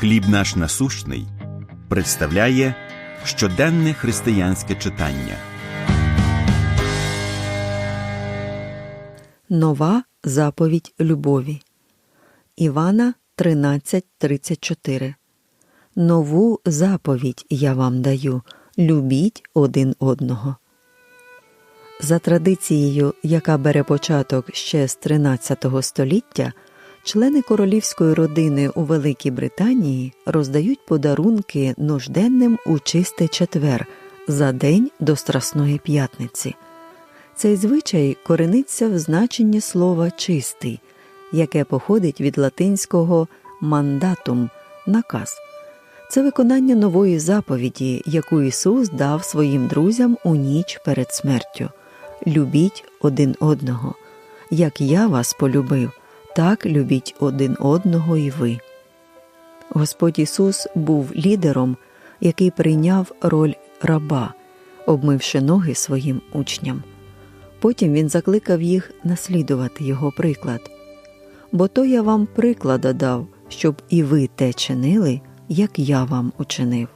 Хліб наш насущний представляє щоденне християнське читання. Нова заповідь любові. Івана 13.34 Нову заповідь я вам даю любіть один одного. За традицією, яка бере початок ще з 13 століття, члени королівської родини у Великій Британії роздають подарунки нужденним у чистий четвер за день до Страсної п'ятниці. Цей звичай корениться в значенні слова чистий, яке походить від латинського мандатум наказ. Це виконання нової заповіді, яку Ісус дав своїм друзям у ніч перед смертю. Любіть один одного. Як я вас полюбив, так любіть один одного і ви. Господь Ісус був лідером, який прийняв роль раба, обмивши ноги своїм учням. Потім він закликав їх наслідувати його приклад. Бо то я вам приклада дав, щоб і ви те чинили, як я вам учинив.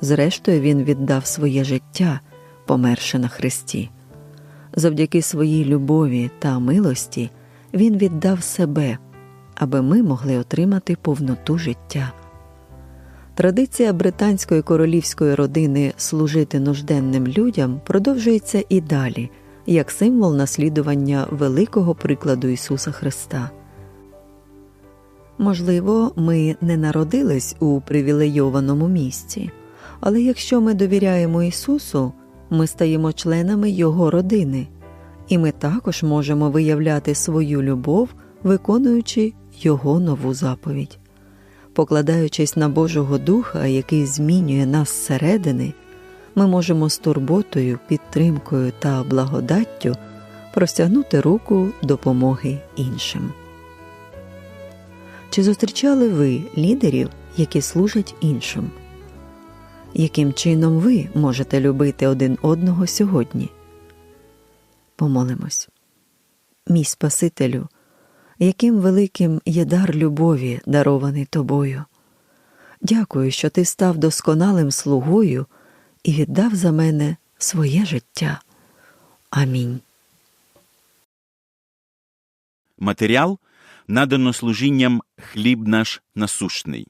Зрештою, він віддав своє життя, померши на хресті. Завдяки своїй любові та милості він віддав себе, аби ми могли отримати повноту життя. Традиція британської королівської родини служити нужденним людям продовжується і далі, як символ наслідування великого прикладу Ісуса Христа. Можливо, ми не народились у привілейованому місці, але якщо ми довіряємо Ісусу, ми стаємо членами Його родини, і ми також можемо виявляти свою любов, виконуючи Його нову заповідь. Покладаючись на Божого Духа, який змінює нас зсередини, ми можемо з турботою, підтримкою та благодаттю простягнути руку допомоги іншим. Чи зустрічали ви лідерів, які служать іншим? Яким чином ви можете любити один одного сьогодні? Помолимось. Мій Спасителю, яким великим є дар любові, дарований тобою. Дякую, що ти став досконалим слугою і віддав за мене своє життя. Амінь. Матеріал надано служінням хліб наш насущний.